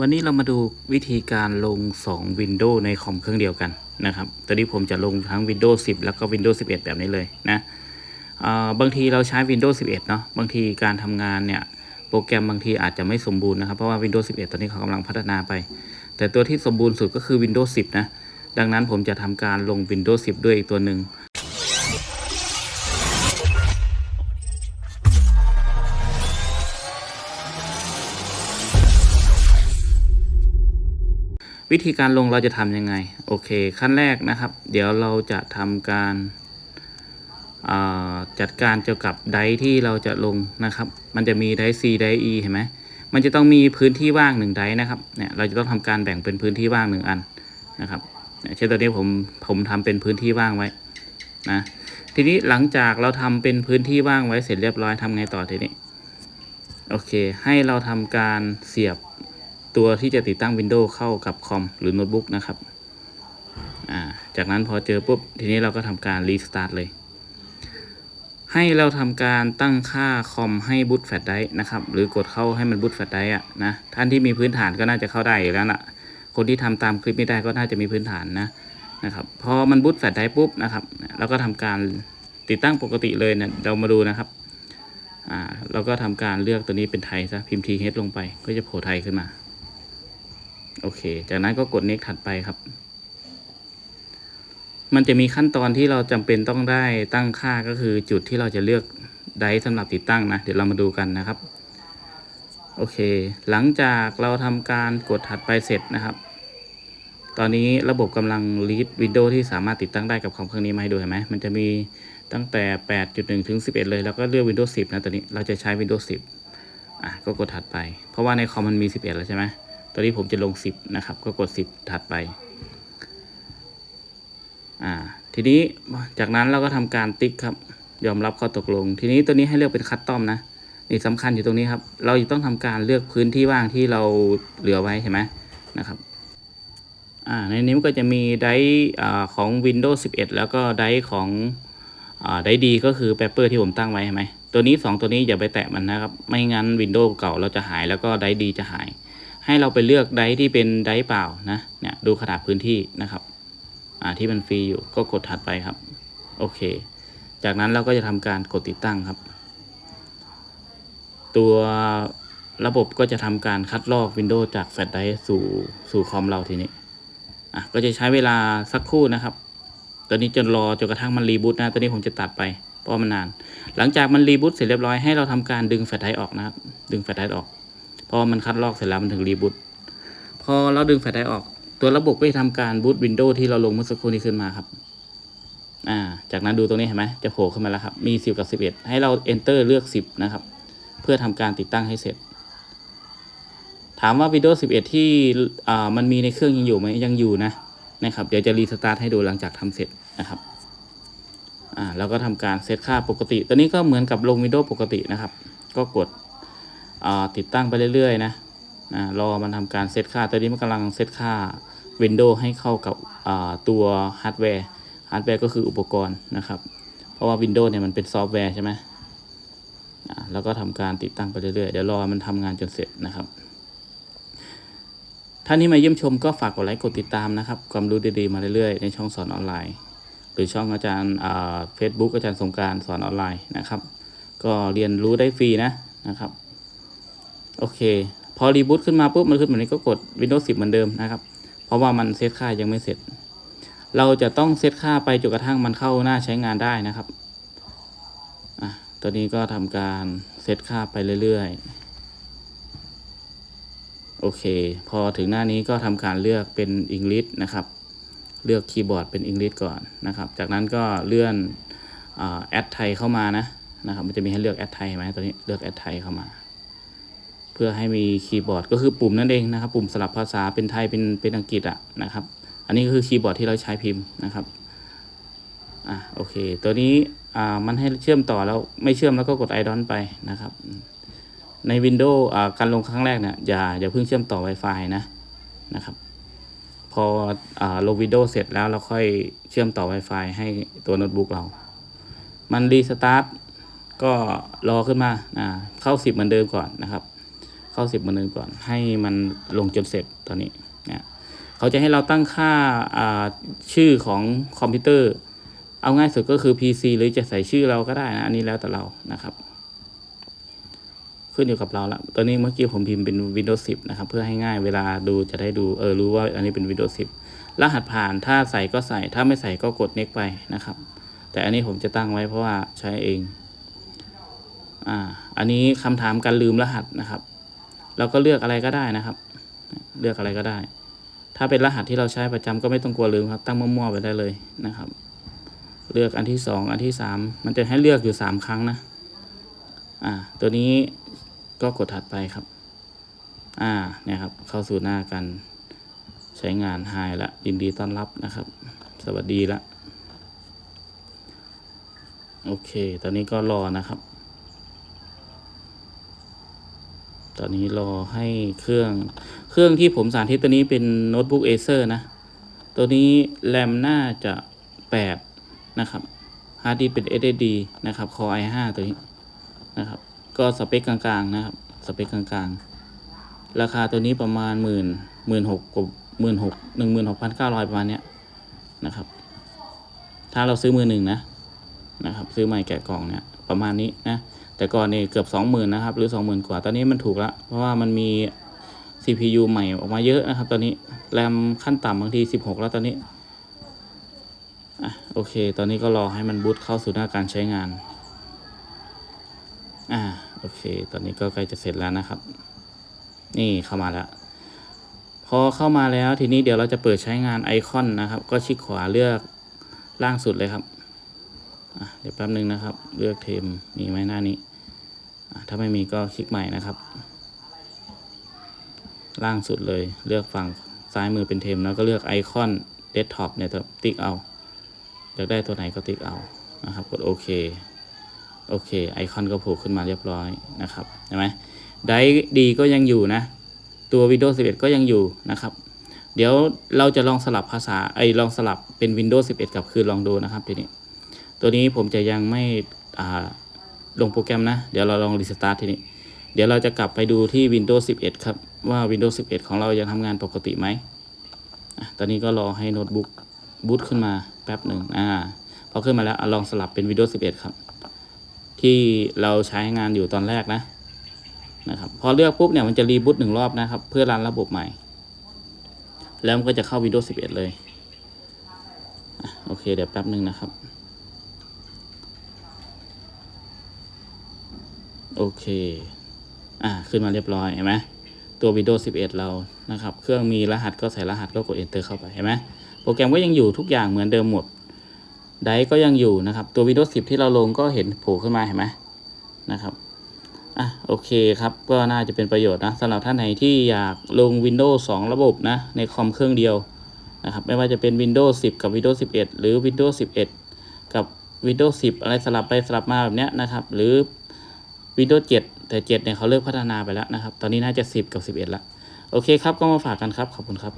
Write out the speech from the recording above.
วันนี้เรามาดูวิธีการลง 2 Windows ในคอมเครื่องเดียวกันนะครับ ตอนนี้ผมจะลงทั้ง Windows 10 แล้วก็ Windows 11 แบบนี้เลยนะอ่าบางทีเราใช้ Windows 11 เนาะ บางทีการทำงานเนี่ย โปรแกรมบางทีอาจจะไม่สมบูรณ์นะครับ เพราะว่า Windows 11 ตอนนี้เขากำลังพัฒนาไป แต่ตัวที่สมบูรณ์สุดก็คือ Windows 10 นะ ดังนั้นผมจะทำการลง Windows 10 ด้วยอีกตัวหนึ่ง วิธีการลงเราจะทำยังไง โอเค ขั้นแรกนะครับ เดี๋ยวเราจะทำการจัดการเกี่ยวกับไดที่เราจะลงนะครับ มันจะมีไดร์ C ไดร์เห็นไหมมันจะต้องมีพื้นที่ว่างหนึ่งไดนะครับเนี่ยเราจะต้องทำการแบ่งเป็นพื้นที่ว่างหนึ่งอันนะครับเช่นตัวนี้ผมผมทำเป็นพื้นที่ว่างไว้นะทีนี้หลังจากเราทำเป็นพื้นที่ว่างไว้เสร็จเรียบร้อยทำไงต่อทีนี้โอเค ให้เราทำการเสียบ ตัวที่จะติดตั้ง Windows เข้ากับคอมหรือโน้ตบุ๊กนะครับาจากนั้นพอเจอปุ๊บ ทีนี้เราก็ทำการรีสตาร์ทเลย ให้เราทำการตั้งค่าคอมให้บูตแฟลชไดร์นะครับ หรือกดเข้าให้มันบูตแฟลชไดร์อะนะท่านที่มีพื้นฐานก็น่าจะเข้าได้อยู่แล้วล่ะ คนที่ทำตามคลิปไม่ได้ก็น่าจะมีพื้นฐานนะนะครับพอมันบูตแฟลชไดร์ปุ๊บนะครับเราก็ทำการติดตั้งปกติเลยนะเรามาดูนะครับอ่าเราก็ทำการเลือกตัวนี้เป็นไทยซะพิมพ์ th ลงไปก็จะโผล่ไทยขึ้นมา โอเค จากนั้นก็กด next ถัดไปครับ มันจะมีขั้นตอนที่เราจำเป็นต้องได้ตั้งค่าก็คือจุดที่เราจะเลือกไดสำหรับติดตั้งนะ เดี๋ยวเรามาดูกันนะครับ โอเค หลังจากเราทำการกดถัดไปเสร็จนะครับ ตอนนี้ระบบกำลัง read Windows ที่สามารถติดตั้งได้กับคอมเครื่องนี้มาให้ดูเห็นไหมมันจะมีตั้งแต่ 8.1 ถึง 11 เลย แล้วก็เลือก Windows 10 นะตอนนี้ เราจะใช้ Windows 10 อะ ก็กดถัดไป เพราะว่าในคอมมันมี 11 แล้วใช่ไหม ตอนนี้ผมจะลง 10 นะครับ ก็กด 10 ถัดไป อ่า ทีนี้จากนั้นเราก็ทำการติ๊กครับ ยอมรับข้อตกลง ทีนี้ตัวนี้ให้เลือกเป็นคัสตอมนะ นี่สำคัญอยู่ตรงนี้ครับ เราจะต้องทำการเลือกพื้นที่ว่างที่เราเหลือไว้เห็นไหมนะครับ อ่า ในนี้มันก็จะมีไดร์อ่าของ Windows 11 แล้วก็ไดร์ของอ่าไดดีก็คือ Paper ที่ผมตั้งไว้ใช่ไหมตัวนี้ 2 ตัวนี้อย่าไปแตะมันนะครับ ไม่งั้น Windows เก่าเราจะหายแล้วก็ไดดีจะหาย ให้เราไปเลือกไดร์ที่เป็นไดร์เปล่านะเนี่ยดูขนาดพื้นที่นะครับอ่าที่มันฟรีอยู่ก็กดถัดไปครับ โอเค จากนั้นเราก็จะทำการกดติดตั้งครับ ตัวระบบก็จะทำการคัดลอก Windows จากแฟลชไดร์สู่สู่คอมเราทีนี้อะก็จะใช้เวลาสักครู่นะครับ ตอนนี้จะรอจนกระทั่งมันรีบูตนะ ตอนนี้ผมจะตัดไปเพราะมันนาน หลังจากมันรีบูตเสร็จเรียบร้อยให้เราทำการดึงแฟลชไดร์ออกนะครับ ดึงแฟลชไดร์ออก พอมันคัดลอกเสร็จแล้วมันถึงรีบูตพอเราดึงแฟลชไดร์ออก ตัวระบบก็จะทำการบูตวินโดว์ที่เราลงเมื่อสักครู่นี้ขึ้นมาครับอ่าจากนั้นดูตรงนี้เห็นไหมจะโผล่ขึ้นมาแล้วครับ มี 10 กับ 11 ให้เรา enter เลือก 10 นะครับ เพื่อทำการติดตั้งให้เสร็จ ถามว่า Windows 11 ที่อ่ามันมีในเครื่องยังอยู่ไหมยังอยู่นะนะครับ เดี๋ยวจะรีสตาร์ทให้ดูหลังจากทำเสร็จนะครับอ่าเราก็ทำการเซตค่าปกติ ตัวนี้ก็เหมือนกับลง Windows ปกตินะครับ ก็กด ติดตั้งไปเรื่อยๆนะอ่ารอมันทำการเซตค่าตอนนี้มันกำลังเซตค่า Windows ให้เข้ากับตัวฮาร์ดแวร์ฮาร์ดแวร์ก็คืออุปกรณ์นะครับ เพราะว่า Windows เนี่ยมันเป็นซอฟต์แวร์ใช่ไหมแล้วก็ทำการติดตั้งไปเรื่อยๆ เดี๋ยวรอมันทำงานจนเสร็จนะครับ ท่านที่มาเยี่ยมชมก็ฝากกดไลค์กดติดตามนะครับความรู้ดีๆมาเรื่อยๆ ในช่องสอนออนไลน์ หรือช่องอาจารย์เฟซบุ๊กอาจารย์สงการสอนออนไลน์นะครับ ก็เรียนรู้ได้ฟรีนะนะครับ โอเค พอรีบูตขึ้นมาปุ๊บมันขึ้นแบบนี้ก็กด Windows 10 เหมือนเดิมนะครับ เพราะว่ามันเซตค่ายังไม่เสร็จ เราจะต้องเซตค่าไปจนกระทั่งมันเข้าหน้าใช้งานได้นะครับอะตอนนี้ก็ทำการเซตค่าไปเรื่อยๆ โอเค พอถึงหน้านี้ก็ทำการเลือกเป็น English นะครับ เลือกคีย์บอร์ดเป็น English ก่อนนะครับ จากนั้นก็เลื่อนแอดไทยเข้ามานะนะครับ มันจะมีให้เลือกแอดไทยไหมตอนนี้เลือกแอดไทยเข้ามา พื่อให้มีคีย์บอร์ดก็คือปุ่มนั่นเองนะครับ ปุ่มสลับภาษาเป็นไทยเป็นเป็นอังกฤษอะนะครับ อันนี้ก็คือคีย์บอร์ดที่เราใช้พิมพ์นะครับอะโอเค ตัวนี้อ่ามันให้เชื่อมต่อแล้วไม่เชื่อมแล้วก็กดไอดอนไปนะครับ ใน Windows อ่าการลงครั้งแรกเนี่ยอย่าอย่าเพิ่งเชื่อมต่อ Wi-Fi นะนะครับ พออ่าลง Windows เสร็จแล้วเราค่อยเชื่อมต่อ Wi-Fi ให้ตัวโน้ตบุ๊กเรา มันรีสตาร์ทก็รอขึ้นมาอ่าเข้า 10 เหมือนเดิมก่อนนะครับ เข้าสิบมาหนึ่งก่อน ให้มันลงจนเสร็จตอนนี้นี่ยเขาจะให้เราตั้งค่าอ่าชื่อของคอมพิวเตอร์ เอาง่ายสุดก็คือ PC หรือจะใส่ชื่อเราก็ได้นะ อันนี้แล้วแต่เรานะครับ ขึ้นอยู่กับเราละตอนนี้เมื่อกี้ผมพิมพ์เป็น Windows 10 นะครับ เพื่อให้ง่ายเวลาดูจะได้ดูเออรู้ว่าอันนี้เป็น Windows 10 รหัสผ่านถ้าใส่ก็ใส่ถ้าไม่ใส่ก็กด next ไปนะครับ แต่อันนี้ผมจะตั้งไว้เพราะว่าใช้เองอ่าอันนี้คำถามการลืมรหัสนะครับ เราก็เลือกอะไรก็ได้นะครับ เลือกอะไรก็ได้ ถ้าเป็นรหัสที่เราใช้ประจำก็ไม่ต้องกลัวลืมครับ ตั้งมั่วๆไปได้เลยนะครับ เลือกอันที่สองอันที่สามมันจะให้เลือกอยู่สามครั้งนะอ่าตัวนี้ก็กดถัดไปครับ อ่าเนี่ยครับ เข้าสู่หน้าการใช้งานไฮละยินดีต้อนรับนะครับ สวัสดีละโอเค ตอนนี้ก็รอนะครับ ตอนนี้รอให้เครื่องเครื่องที่ผมสาธิตตัวนี้เป็นโน้ตบุ๊กเอเซอร์นะ ตัวนี้แรมน่าจะ 8 นะครับฮาร์ดดิสเป็น SSD นะครับ Core i5 ตัวนี้นะครับ ก็สเปคกลางๆนะครับ สเปคกลางๆ ราคาตัวนี้ประมาณหมื่นหมื่นหกกับหมื่นหกหนึ่งหมื่นหกพันเก้าร้อยประมาณเนี้ยนะครับ ถ้าเราซื้อมือหนึ่งนะ นะครับ ซื้อใหม่แกะกล่องเนี่ยประมาณนี้นะแต่ก่อนนี่เกือบสองหมื่นนะครับหรือสองหมื่นกว่า ตอนนี้มันถูกละเพราะว่ามันมี CPU ใหม่ออกมาเยอะนะครับ ตอนนี้แรมขั้นต่ำบางทีสิบหกแล้วตอนนี้อะโอเค ตอนนี้ก็รอให้มันบูตเข้าสู่หน้าการใช้งานอ่าโอเค ตอนนี้ก็ใกล้จะเสร็จแล้วนะครับ นี่เข้ามาแล้ว พอเข้ามาแล้วทีนี้เดี๋ยวเราจะเปิดใช้งานไอคอนนะครับ ก็ชิดขวาเลือกล่างสุดเลยครับ เดี๋ยวแป๊บนึงนะครับ เลือกเทมมีไหมหน้านี้ ถ้าไม่มีก็คลิกใหม่นะครับ ล่างสุดเลยเลือกฝั่งซ้ายมือเป็นเทมแล้วก็เลือกไอคอนเดสก์ท็อปเนี่ยติ๊กเอาอยากได้ตัวไหนก็ติ๊กเอานะครับ กดโอเคโอเค ไอคอนก็โผล่ขึ้นมาเรียบร้อยนะครับเห็นไหมไดดีก็ยังอยู่นะ ตัว Windows 11 ก็ยังอยู่นะครับ เดี๋ยวเราจะลองสลับภาษาไอลองสลับเป็น Windows 11 กับคืนลองดูนะครับทีนี้ ตัวนี้ผมจะยังไม่ลงโปรแกรมนะ เดี๋ยวเราลองรีสตาร์ททีนี้ เดี๋ยวเราจะกลับไปดูที่ Windows 11 ครับ ว่า Windows 11 ของเรายังทำงานปกติไหมตอนนี้ก็รอให้โน้ตบุ๊กบูตขึ้นมาแป๊บหนึ่งอ่าพอขึ้นมาแล้วอลองสลับเป็น Windows 11 ครับ ที่เราใช้งานอยู่ตอนแรกนะนะครับพอเลือกปุ๊บเนี่ยมันจะรีบูตหนึ่งรอบนะครับ เพื่อรันระบบใหม่ แล้วมันก็จะเข้า Windows 11 เลยอโอเคเดี๋ยวแป๊บหนึ่งนะครับ โอเค อ่า ขึ้นมาเรียบร้อยเห็นไหมตัว Windows 11 เรานะครับ เครื่องมีรหัสก็ใส่รหัสก็กด Enter เข้าไปเห็นไหมโปรแกรมก็ยังอยู่ทุกอย่างเหมือนเดิมหมดไดก็ยังอยู่นะครับ ตัว Windows 10 ที่เราลงก็เห็นโผล่ขึ้นมาเห็นไหมนะครับอะโอเคครับ ก็น่าจะเป็นประโยชน์นะสำหรับท่านไหนที่อยากลง Windows 2 ระบบนะ ในคอมเครื่องเดียวนะครับ ไม่ว่าจะเป็น Windows 10 กับ Windows 11 หรือ Windows 11 กับ Windows 10 อะไรสลับไปสลับมาแบบเนี้ยนะครับ หรือ Windows 7 แต่ 7 เนี่ยเขาเลิกพัฒนาไปแล้วนะครับ ตอนนี้น่าจะ 10 กับ 11แล้วโอเคครับ ก็มาฝากกันครับ ขอบคุณครับ